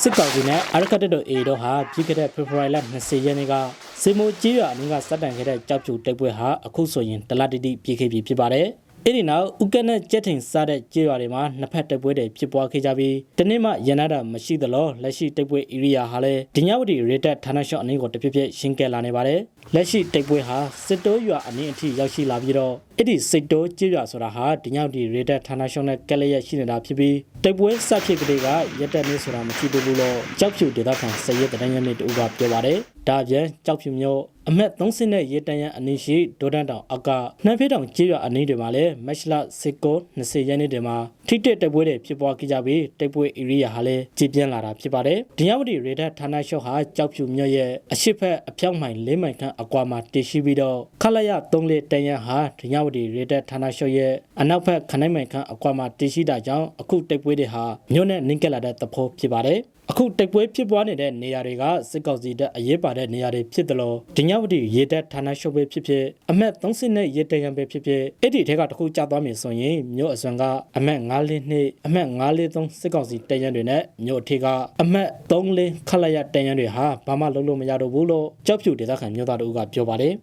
စစ်ကောင်စီနဲ့အာရခတ်တပ်တော်အေတို့ဟာပြီးခဲ့တဲ့ဖေဖော်ဝါရီလ20ရက်နေ့ကစေမိုကြီးရွာအနည်းကစတင်ခဲ့တဲ့ကြောက်ဖြူတိုက်ပွဲဟာအခုဆိုရင်တလတိတိပြေခဲ့ပြီဖြစ်ပါတယ်။အဲ့ဒီနောက်ဥကနဲ့ကြက်ထင်စားတဲ့ကြေးရွာတွေမှာနှစ်ဖက်တိုက်ပွဲတွေဖြစ်ပွားခဲ့ကြပြီးတနေ့မှရန်နာတာမရှိသလိုလက်ရှိတိုက်ပွဲဧရိယာဟာလည်းဒညဝတီရေတက်ဌာနရှော့အနည်းကိုတပြည့်ပြည့်ရှင်းကဲလာနေပါတယ်။ လက်ရှိတိုက်ပွဲဟာစစ်တိုးရွာအနည်းအထိရောက်ရှိလာပြီးတော့အဲ့ဒီစစ်တိုးကြေးရွာဆိုတာဟာဒညဝတီရေတက်ဌာနရှော့နဲ့ကက်လျက်ရှိနေတာဖြစ်ပြီးတိုက်ပွဲစဖြစ်ကလေးကရက်တက်နေဆိုတာမရှိဘူးလို့ကြောက်ဖြူဒေသခံစရဲတရရမြစ်တူကပြောပါတယ်။ဒါအပြင်ကြောက်ဖြူမျိုးအမက်30နဲ့ရေတန်ရန်အနည်းရှိဒေါဒန်တောင်အကနှမ်းဖေးတောင်ကြေးရွာအနည်းတွေမှာလည်းမက်ရှလာစစ်ကို20ရက်နေ့တည်းမှာထိတက်တိုက်ပွဲတွေဖြစ်ပွားခဲ့ကြပြီးတိုက်ပွဲဧရိယာဟာလည်းကြည်ပြင်းလာတာဖြစ်ပါတယ်။ဒညဝတီရေတက်ဌာနရှော့ဟာကြောက်ဖြူမျိုးရဲ့အရှိတ်ဖက်အဖြောက်မိုင်၄မိုင်ခန့်အကွာမှာတည်ရှိပြီးတော့ခလရ3လေးတန်ရန်ဟာဒညဝတီရေတက်ဌာနရှော့ရဲ့အနောက်ဘက်ခနိုင်မိုင်ခန့်အကွာမှာတည်ရှိတာကြောင့်အခုတိုက်ပွဲတွေဟာမြို့နဲ့နင်းကက်လာတဲ့သဘောဖြစ်ပါတယ်။အခုတိုက်ပွဲဖြစ်ပွားနေတဲ့နေရာတွေကစစ်ကောင်စီတပ်အရေးပါတဲ့နေရာတွေဖြစ်တယ်လို့ဒညဝတီရေတပ်ဌာနရှုပ်ပဲဖြစ်ဖြစ်အမက်30နဲ့ရေတရံပဲဖြစ်ဖြစ်အဲ့ဒီထဲကတစ်ခုကြာသွားမယ်ဆိုရင်မြို့အစွမ်းကအမက်942အမက်943စစ်ကောင်စီတရံတွေနဲ့မြို့အထက်ကအမက်34ခလရတရံတွေဟာဘာမှလုံးလို့မရတော့ဘူးလို့ကြောက်ဖြူဒေသခံမြို့သားတို့ကပြောပါတယ်